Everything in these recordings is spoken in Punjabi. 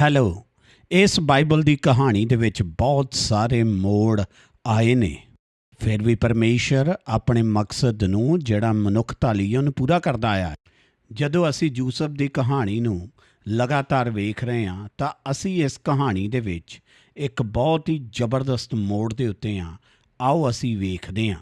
ਹੈਲੋ। ਇਸ ਬਾਈਬਲ ਦੀ ਕਹਾਣੀ ਦੇ ਵਿੱਚ ਬਹੁਤ ਸਾਰੇ ਮੋੜ ਆਏ ਨੇ। ਫਿਰ ਵੀ ਪਰਮੇਸ਼ਰ ਆਪਣੇ ਮਕਸਦ ਨੂੰ, ਜਿਹੜਾ ਮਨੁੱਖਤਾ ਲਈ ਉਹਨੂੰ ਪੂਰਾ ਕਰਦਾ ਆਇਆ ਜਦੋਂ ਅਸੀਂ ਯੂਸਫ ਦੀ ਕਹਾਣੀ ਨੂੰ ਲਗਾਤਾਰ ਵੇਖ ਰਹੇ ਹਾਂ, ਤਾਂ ਅਸੀਂ ਇਸ ਕਹਾਣੀ ਦੇ ਵਿੱਚ ਇੱਕ ਬਹੁਤ ਹੀ ਜ਼ਬਰਦਸਤ ਮੋੜ ਦੇ ਉੱਤੇ ਹਾਂ। ਆਓ ਅਸੀਂ ਵੇਖਦੇ ਹਾਂ।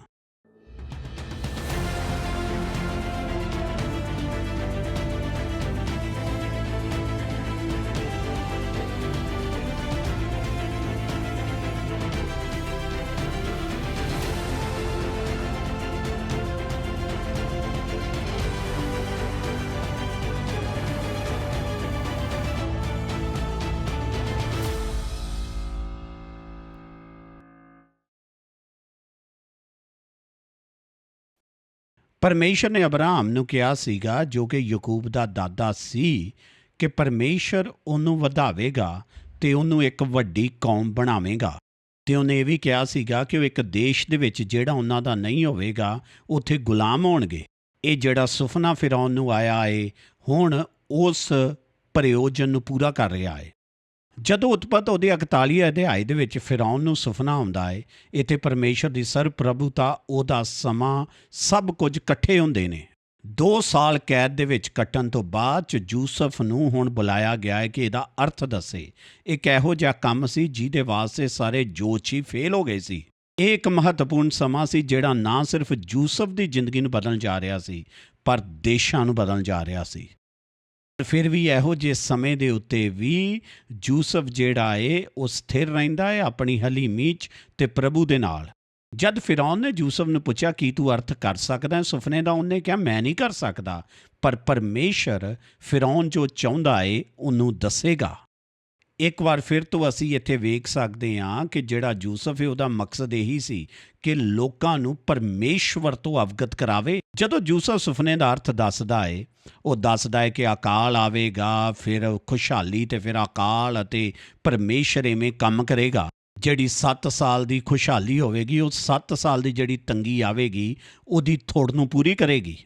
ਪਰਮੇਸ਼ਰ ਨੇ ਅਬਰਾਹਮ ਨੂੰ ਕਿਹਾ ਸੀਗਾ, ਜੋ ਕਿ ਯਾਕੂਬ ਦਾ ਦਾਦਾ ਸੀ, ਕਿ ਪਰਮੇਸ਼ਰ ਉਹਨੂੰ ਵਧਾਵੇਗਾ ਤੇ ਉਹਨੂੰ ਇੱਕ ਵੱਡੀ ਕੌਮ ਬਣਾਵੇਗਾ। ਤੇ ਉਹਨੇ ਇਹ ਵੀ ਕਿਹਾ ਸੀਗਾ ਕਿ ਉਹ ਇੱਕ ਦੇਸ਼ ਦੇ ਵਿੱਚ ਜਿਹੜਾ ਉਹਨਾਂ ਦਾ ਨਹੀਂ ਹੋਵੇਗਾ, ਉੱਥੇ ਗੁਲਾਮ ਹੋਣਗੇ। ਇਹ ਜਿਹੜਾ ਸੁਪਨਾ ਫਿਰੌਨ ਨੂੰ ਆਇਆ ਏ, ਹੁਣ ਉਸ ਪ੍ਰਯੋਜਨ ਨੂੰ ਪੂਰਾ ਕਰ ਰਿਹਾ ਏ। ਜਦੋਂ ਉਤਪਤ ਉਹਦੇ 41 ਅਧਿਆਇ ਦੇ ਵਿੱਚ ਫਿਰੌਨ ਨੂੰ ਸੁਪਨਾ ਆਉਂਦਾ ਹੈ ਇੱਥੇ ਪਰਮੇਸ਼ਰ ਦੀ ਸਰਪ੍ਰਭੂਤਾ ਉਹਦਾ ਸਮਾਂ ਸਭ ਕੁਝ ਇਕੱਠੇ ਹੁੰਦੇ ਨੇ। 2 ਸਾਲ ਕੈਦ ਦੇ ਵਿੱਚ ਕੱਟਣ ਤੋਂ ਬਾਅਦ ਚ ਯੂਸਫ ਨੂੰ ਹੁਣ ਬੁਲਾਇਆ ਗਿਆ ਹੈ ਕਿ ਇਹਦਾ ਅਰਥ ਦੱਸੇ। ਇੱਕ ਇਹੋ ਜਿਹਾ ਕੰਮ ਸੀ ਜਿਹਦੇ ਵਾਸਤੇ ਸਾਰੇ ਜੋਸ਼ ਹੀ ਫੇਲ ਹੋ ਗਏ ਸੀ? ਇਹ ਇੱਕ ਮਹੱਤਵਪੂਰਨ ਸਮਾਂ ਸੀ ਜਿਹੜਾ ਨਾ ਸਿਰਫ ਯੂਸਫ ਦੀ ਜ਼ਿੰਦਗੀ ਨੂੰ ਬਦਲਣ ਜਾ ਰਿਹਾ ਸੀ, ਪਰ ਦੇਸ਼ਾਂ ਨੂੰ ਬਦਲਣ ਜਾ ਰਿਹਾ ਸੀ। ਫਿਰ ਵੀ ਇਹੋ ਜਿਹੇ ਸਮੇਂ ਦੇ ਉੱਤੇ ਵੀ ਯੂਸਫ ਜਿਹੜਾ ਏ, ਉਹ ਸਥਿਰ ਰਹਿੰਦਾ ਹੈ ਆਪਣੀ ਹਲੀਮੀ ਚ ਤੇ ਪ੍ਰਭੂ ਦੇ ਨਾਲ। ਜਦ ਫਿਰੌਨ ਨੇ ਯੂਸਫ ਨੂੰ ਪੁੱਛਿਆ, ਕੀ ਤੂੰ ਅਰਥ ਕਰ ਸਕਦਾ? ਹੈ ਸੁਪਨੇ ਦਾ ਉਹਨੇ ਕਿਹਾ, ਮੈਂ ਨਹੀਂ ਕਰ ਸਕਦਾ, ਪਰ ਪਰਮੇਸ਼ਰ ਫਿਰੌਨ ਜੋ ਚਾਹੁੰਦਾ ਏ, ਉਹਨੂੰ ਦੱਸੇਗਾ। ਇੱਕ ਵਾਰ ਫਿਰ ਤੋਂ ਅਸੀਂ ਇੱਥੇ ਵੇਖ ਸਕਦੇ ਹਾਂ ਕਿ ਜਿਹੜਾ ਯੂਸਫ ਹੈ, ਉਹਦਾ ਮਕਸਦ ਇਹੀ ਸੀ ਕਿ ਲੋਕਾਂ ਨੂੰ ਪਰਮੇਸ਼ਵਰ ਤੋਂ ਅਵਗਤ ਕਰਾਵੇ। ਜਦੋਂ ਯੂਸਫ ਸੁਪਨੇ ਦਾ ਅਰਥ ਦੱਸਦਾ ਏ, ਉਹ ਦੱਸਦਾ ਹੈ ਕਿ ਅਕਾਲ ਆਵੇਗਾ, ਫਿਰ ਖੁਸ਼ਹਾਲੀ ਤੇ ਫਿਰ ਅਕਾਲ ਅਤੇ ਪਰਮੇਸ਼ਰ ਐਵੇਂ ਕੰਮ ਕਰੇਗਾ। ਜਿਹੜੀ 7 ਸਾਲ ਦੀ ਖੁਸ਼ਹਾਲੀ ਹੋਵੇਗੀ, ਉਹ 7 ਸਾਲ ਦੀ ਜਿਹੜੀ ਤੰਗੀ ਆਵੇਗੀ, ਉਹਦੀ ਥੋੜ ਨੂੰ ਪੂਰੀ ਕਰੇਗੀ।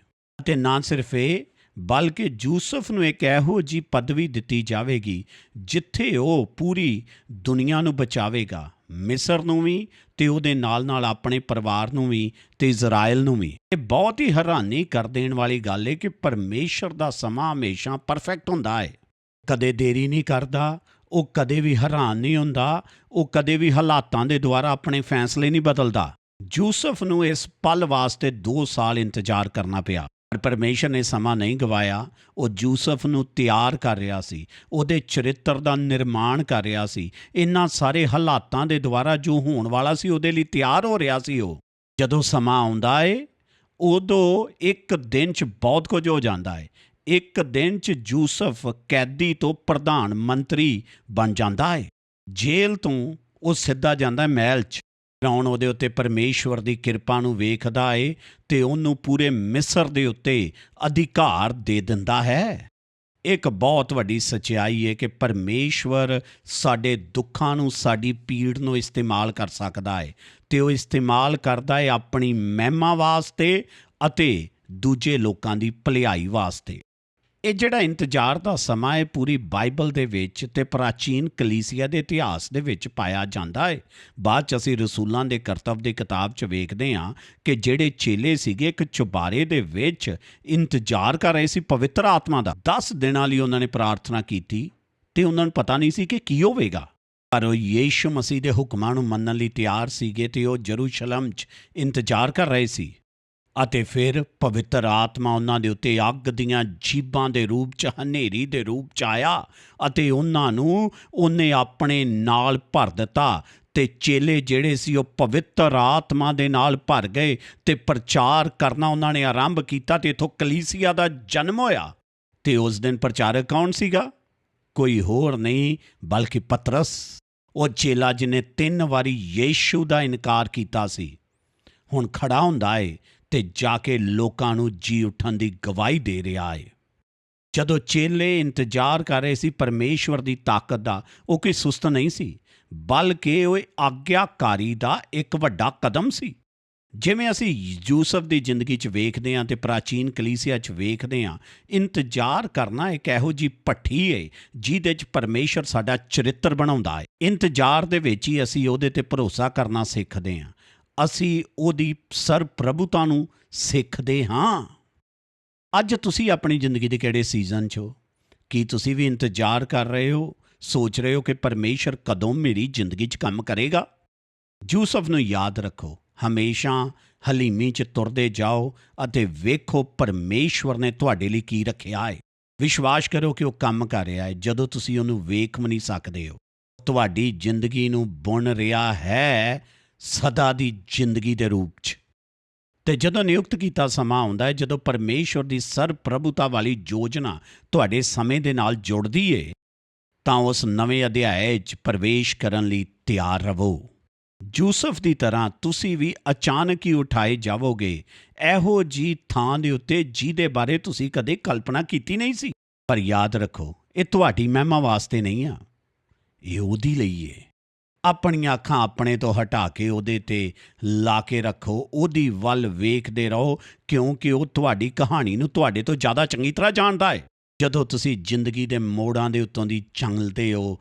ਅਤੇ ਨਾ ਸਿਰਫ ਇਹ ਬਲਕਿ ਯੂਸਫ ਨੂੰ ਇੱਕ ਇਹੋ ਜੀ ਪਦਵੀ ਦਿੱਤੀ ਜਾਵੇਗੀ ਜਿੱਥੇ ਉਹ ਪੂਰੀ ਦੁਨੀਆ ਨੂੰ ਬਚਾਵੇਗਾ, ਮਿਸਰ ਨੂੰ ਵੀ ਤੇ ਉਹਦੇ ਨਾਲ ਨਾਲ ਆਪਣੇ ਪਰਿਵਾਰ ਨੂੰ ਵੀ ਤੇ ਇਜ਼ਰਾਈਲ ਨੂੰ ਵੀ। ਇਹ ਬਹੁਤ ਹੀ ਹੈਰਾਨੀ ਕਰ ਦੇਣ ਵਾਲੀ ਗੱਲ ਹੈ ਕਿ ਪਰਮੇਸ਼ਰ ਦਾ ਸਮਾਂ ਹਮੇਸ਼ਾ ਪਰਫੈਕਟ ਹੁੰਦਾ ਹੈ ਕਦੇ ਦੇਰੀ ਨਹੀਂ ਕਰਦਾ, ਉਹ ਕਦੇ ਵੀ ਹੈਰਾਨ ਨਹੀਂ ਹੁੰਦਾ, ਉਹ ਕਦੇ ਵੀ ਹਾਲਾਤਾਂ ਦੇ ਦੁਆਰਾ ਆਪਣੇ ਫੈਸਲੇ ਨਹੀਂ ਬਦਲਦਾ। ਯੂਸਫ ਨੂੰ ਇਸ ਪਲ ਵਾਸਤੇ 2 ਸਾਲ ਇੰਤਜ਼ਾਰ ਕਰਨਾ ਪਿਆ। ਪਰ ਪਰਮੇਸ਼ਰ ਨੇ ਸਮਾਂ ਨਹੀਂ ਗਵਾਇਆ, ਉਹ ਯੂਸਫ ਨੂੰ ਤਿਆਰ ਕਰ ਰਿਹਾ ਸੀ, ਉਹਦੇ ਚਰਿੱਤਰ ਦਾ ਨਿਰਮਾਣ ਕਰ ਰਿਹਾ ਸੀ ਇਹਨਾਂ ਸਾਰੇ ਹਾਲਾਤਾਂ ਦੇ ਦੁਆਰਾ ਜੋ ਹੋਣ ਵਾਲਾ ਸੀ, ਉਹਦੇ ਲਈ ਤਿਆਰ ਹੋ ਰਿਹਾ ਸੀ ਉਹ। ਜਦੋਂ ਸਮਾਂ ਆਉਂਦਾ ਏ, ਉਦੋਂ ਇੱਕ ਦਿਨ 'ਚ ਬਹੁਤ ਕੁਝ ਹੋ ਜਾਂਦਾ ਏ। ਇੱਕ ਦਿਨ 'ਚ ਯੂਸਫ ਕੈਦੀ ਤੋਂ ਪ੍ਰਧਾਨ ਮੰਤਰੀ ਬਣ ਜਾਂਦਾ ਏ। ਜੇਲ੍ਹ ਤੋਂ ਉਹ ਸਿੱਧਾ ਜਾਂਦਾ ਮਹਿਲ 'ਚ। ਫਿਰੌਨ ਉਹਦੇ ਉੱਤੇ ਪਰਮੇਸ਼ਵਰ ਦੀ ਕਿਰਪਾ ਨੂੰ ਵੇਖਦਾ ਏ ਤੇ ਉਹਨੂੰ ਪੂਰੇ ਮਿਸਰ ਦੇ ਉੱਤੇ ਅਧਿਕਾਰ ਦੇ ਦਿੰਦਾ ਹੈ। ਇੱਕ ਬਹੁਤ ਵੱਡੀ ਸਚਾਈ ਹੈ ਕਿ ਪਰਮੇਸ਼ਵਰ ਸਾਡੇ ਦੁੱਖਾਂ ਨੂੰ, ਸਾਡੀ ਪੀੜ ਨੂੰ ਇਸਤੇਮਾਲ ਕਰ ਸਕਦਾ ਹੈ ਤੇ ਉਹ ਇਸਤੇਮਾਲ ਕਰਦਾ ਹੈ ਆਪਣੀ ਮਹਿਮਾ ਵਾਸਤੇ ਅਤੇ ਦੂਜੇ ਲੋਕਾਂ ਦੀ ਭਲਾਈ ਵਾਸਤੇ। ਇਹ ਜਿਹੜਾ ਇੰਤਜ਼ਾਰ ਦਾ ਸਮਾਂ ਹੈ, ਪੂਰੀ ਬਾਈਬਲ ਦੇ ਵਿੱਚ ਤੇ ਪ੍ਰਾਚੀਨ ਕਲੀਸਿਆ ਦੇ ਇਤਿਹਾਸ ਦੇ ਵਿੱਚ ਪਾਇਆ ਜਾਂਦਾ ਹੈ। ਬਾਅਦ ਚ ਅਸੀਂ ਰਸੂਲਾਂ ਦੇ ਕਰਤੱਵ ਦੀ ਕਿਤਾਬ 'ਚ ਵੇਖਦੇ ਹਾਂ ਕਿ ਜਿਹੜੇ ਚੇਲੇ ਸੀਗੇ, ਇੱਕ ਚੁਬਾਰੇ ਦੇ ਵਿੱਚ ਇੰਤਜ਼ਾਰ ਕਰ ਰਹੇ ਸੀ ਪਵਿੱਤਰ ਆਤਮਾ ਦਾ। 10 ਦਿਨਾਂ ਲਈ ਉਹਨਾਂ ਨੇ ਪ੍ਰਾਰਥਨਾ ਕੀਤੀ ਤੇ ਉਹਨਾਂ ਨੂੰ ਪਤਾ ਨਹੀਂ ਸੀ ਕਿ ਕੀ ਹੋਵੇਗਾ। ਪਰ ਉਹ ਯੀਸ਼ੂ ਮਸੀਹ ਦੇ ਹੁਕਮਾਂ ਨੂੰ ਮੰਨਣ ਲਈ ਤਿਆਰ ਸੀਗੇ ਤੇ ਉਹ ਜਰੂਸ਼ਲਮ 'ਚ ਇੰਤਜ਼ਾਰ ਕਰ ਰਹੇ ਸੀ। ਅਤੇ ਫਿਰ ਪਵਿੱਤਰ ਆਤਮਾ ਉਹਨਾਂ ਦੇ ਉੱਤੇ ਅੱਗ ਦੀਆਂ ਜੀਬਾਂ ਦੇ ਰੂਪ 'ਚ, ਹਨੇਰੀ ਦੇ ਰੂਪ 'ਚ ਆਇਆ ਅਤੇ ਉਹਨਾਂ ਨੂੰ ਉਹਨੇ ਆਪਣੇ ਨਾਲ ਭਰ ਦਿੱਤਾ ਤੇ ਚੇਲੇ ਜਿਹੜੇ ਸੀ ਉਹ ਪਵਿੱਤਰ ਆਤਮਾ ਦੇ ਨਾਲ ਭਰ ਗਏ ਤੇ ਪ੍ਰਚਾਰ ਕਰਨਾ ਉਹਨਾਂ ਨੇ ਆਰੰਭ ਕੀਤਾ ਤੇ ਇਥੋਂ ਕਲੀਸਿਆ ਦਾ ਜਨਮ ਹੋਇਆ। ਤੇ ਉਸ ਦਿਨ ਪ੍ਰਚਾਰਕ ਕੌਣ ਸੀਗਾ? ਕੋਈ ਹੋਰ ਨਹੀਂ ਬਲਕਿ ਪਤਰਸ। ਉਹ ਚੇਲਾ ਜਿਹਨੇ ਤਿੰਨ ਵਾਰੀ ਯੀਸ਼ੂ ਦਾ ਇਨਕਾਰ ਕੀਤਾ ਸੀ। ਹੁਣ ਖੜਾ ਹੁੰਦਾ ਏ ਤੇ ਜਾ ਕੇ ਲੋਕਾਂ ਨੂੰ ਜੀ ਉਠਣ ਦੀ ਗਵਾਹੀ ਦੇ ਰਿਹਾ ਹੈ ਜਦੋਂ ਚੇਲੇ ਇੰਤਜ਼ਾਰ ਕਰ ਰਹੇ ਸੀ ਪਰਮੇਸ਼ਵਰ ਦੀ ਤਾਕਤ ਦਾ, ਉਹ ਕੋਈ ਸੁਸਤ ਨਹੀਂ ਸੀ, ਬਲਕਿ ਉਹ ਆਗਿਆਕਾਰੀ ਦਾ ਇੱਕ ਵੱਡਾ ਕਦਮ ਸੀ। ਜਿਵੇਂ ਅਸੀਂ ਯੂਸਫ ਦੀ ਜ਼ਿੰਦਗੀ 'ਚ ਵੇਖਦੇ ਹਾਂ ਤੇ ਪ੍ਰਾਚੀਨ ਕਲੀਸਿਆ 'ਚ ਵੇਖਦੇ ਹਾਂ, ਇੰਤਜ਼ਾਰ ਕਰਨਾ ਇੱਕ ਇਹੋ ਜੀ ਪੱਠੀ ਹੈ ਜਿਹਦੇ 'ਚ ਪਰਮੇਸ਼ਰ ਸਾਡਾ ਚਰਿੱਤਰ ਬਣਾਉਂਦਾ ਹੈ ਇੰਤਜ਼ਾਰ ਦੇ ਵਿੱਚ ਹੀ ਅਸੀਂ ਉਹਦੇ ਤੇ ਭਰੋਸਾ ਕਰਨਾ ਸਿੱਖਦੇ ਹਾਂ। ਅਸੀਂ ਉਹਦੀ ਸਰਪ੍ਰਭੂਤਾ ਨੂੰ ਸਿੱਖਦੇ ਹਾਂ। ਅੱਜ ਤੁਸੀਂ ਆਪਣੀ ਜ਼ਿੰਦਗੀ ਦੇ ਕਿਹੜੇ ਸੀਜ਼ਨ 'ਚ ਹੋ? ਕੀ ਤੁਸੀਂ ਵੀ ਇੰਤਜ਼ਾਰ ਕਰ ਰਹੇ ਹੋ? ਸੋਚ ਰਹੇ ਹੋ ਕਿ ਪਰਮੇਸ਼ਰ ਕਦੋਂ ਮੇਰੀ ਜ਼ਿੰਦਗੀ 'ਚ ਕੰਮ ਕਰੇਗਾ? ਯੂਸਫ ਨੂੰ ਯਾਦ ਰੱਖੋ, ਹਮੇਸ਼ਾ ਹਲੀਮੀ 'ਚ ਤੁਰਦੇ ਜਾਓ ਅਤੇ ਵੇਖੋ ਪਰਮੇਸ਼ਵਰ ਨੇ ਤੁਹਾਡੇ ਲਈ ਕੀ ਰੱਖਿਆ ਹੈ। ਵਿਸ਼ਵਾਸ ਕਰੋ ਕਿ ਉਹ ਕੰਮ ਕਰ ਰਿਹਾ ਹੈ, ਜਦੋਂ ਤੁਸੀਂ ਉਹਨੂੰ ਵੇਖ ਵੀ ਨਹੀਂ ਸਕਦੇ ਹੋ। ਤੁਹਾਡੀ ਜ਼ਿੰਦਗੀ ਨੂੰ ਬੁਣ ਰਿਹਾ ਹੈ ਸਦਾ ਦੀ ਜ਼ਿੰਦਗੀ ਦੇ ਰੂਪ 'ਚ। ਤੇ ਜਦੋਂ ਨਿਯੁਕਤ ਕੀਤਾ ਸਮਾਂ ਆਉਂਦਾ ਹੈ, ਜਦੋਂ ਪਰਮੇਸ਼ਵਰ ਦੀ ਸਰਪ੍ਰਭੂਤਾ ਵਾਲੀ ਯੋਜਨਾ ਤੁਹਾਡੇ ਸਮੇਂ ਦੇ ਨਾਲ ਜੁੜਦੀ ਏ, ਤਾਂ ਉਸ ਨਵੇਂ ਅਧਿਆਏ 'ਚ ਪ੍ਰਵੇਸ਼ ਕਰਨ ਲਈ ਤਿਆਰ ਰਹੋ। ਯੂਸਫ ਦੀ ਤਰ੍ਹਾਂ ਤੁਸੀਂ ਵੀ ਅਚਾਨਕ ਹੀ ਉਠਾਏ ਜਾਵੋਗੇ। ਇਹੋ ਜੀ ਥਾਂ ਦੇ ਉੱਤੇ ਜਿਹਦੇ ਬਾਰੇ ਤੁਸੀਂ ਕਦੇ ਕਲਪਨਾ ਕੀਤੀ ਨਹੀਂ ਸੀ। ਪਰ ਯਾਦ ਰੱਖੋ, ਇਹ ਤੁਹਾਡੀ ਮਹਿਮਾ ਵਾਸਤੇ ਨਹੀਂ ਆ। ਇਹ ਉਹਦੀ ਲਈ ਏ। ਆਪਣੀਆਂ ਅੱਖਾਂ ਆਪਣੇ ਤੋਂ ਹਟਾ ਕੇ ਉਹਦੇ ਤੇ ਲਾ ਕੇ ਰੱਖੋ, ਉਹਦੀ ਵੱਲ ਵੇਖਦੇ ਰਹੋ, ਕਿਉਂਕਿ ਉਹ ਤੁਹਾਡੀ ਕਹਾਣੀ ਨੂੰ ਤੁਹਾਡੇ ਤੋਂ ਜ਼ਿਆਦਾ ਚੰਗੀ ਤਰ੍ਹਾਂ ਜਾਣਦਾ ਹੈ। ਜਦੋਂ ਤੁਸੀਂ ਜ਼ਿੰਦਗੀ ਦੇ ਮੋੜਾਂ ਦੇ ਉੱਤੋਂ ਦੀ ਚੰਗਲਦੇ ਹੋ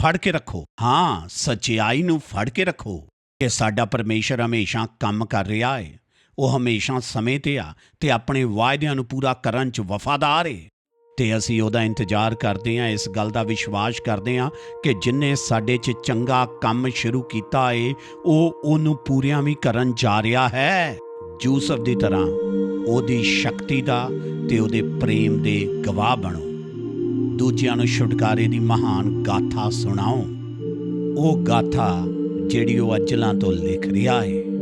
ਫੜ ਕੇ ਰੱਖੋ, ਹਾਂ, ਸੱਚਾਈ ਨੂੰ ਫੜ ਕੇ ਰੱਖੋ ਕਿ ਸਾਡਾ ਪਰਮੇਸ਼ਰ ਹਮੇਸ਼ਾ ਕੰਮ ਕਰ ਰਿਹਾ ਹੈ। ਉਹ ਹਮੇਸ਼ਾ ਸਮੇਂ ਤੇ ਆ ਤੇ ਆਪਣੇ ਵਾਅਦਿਆਂ ਨੂੰ ਪੂਰਾ ਕਰਨ 'ਚ ਵਫਾਦਾਰ ਹੈ। ਤੇ ਅਸੀਂ ਉਹਦਾ ਇੰਤਜ਼ਾਰ ਕਰਦੇ ਹਾਂ, ਇਸ ਗੱਲ ਦਾ ਵਿਸ਼ਵਾਸ ਕਰਦੇ ਹਾਂ ਕਿ ਜਿਨੇ ਸਾਡੇ 'ਚ ਚੰਗਾ ਕੰਮ ਸ਼ੁਰੂ ਕੀਤਾ ਏ, ਉਹ ਉਹਨੂੰ ਪੂਰੀਆਂ ਵੀ ਕਰਨ ਜਾ ਰਿਹਾ ਹੈ। ਯੂਸਫ ਦੀ ਤਰ੍ਹਾਂ ਉਹਦੀ ਸ਼ਕਤੀ ਦਾ ਤੇ ਉਹਦੇ ਪ੍ਰੇਮ ਦੇ ਗਵਾਹ ਬਣੋ। ਦੂਜਿਆਂ ਨੂੰ ਛੁਟਕਾਰੇ ਦੀ ਮਹਾਨ ਗਾਥਾ ਸੁਣਾਓ। ਉਹ ਗਾਥਾ ਜਿਹੜੀ ਉਹ ਅਜਲਾਂ ਤੋਂ ਲਿਖ ਰਿਹਾ ਹੈ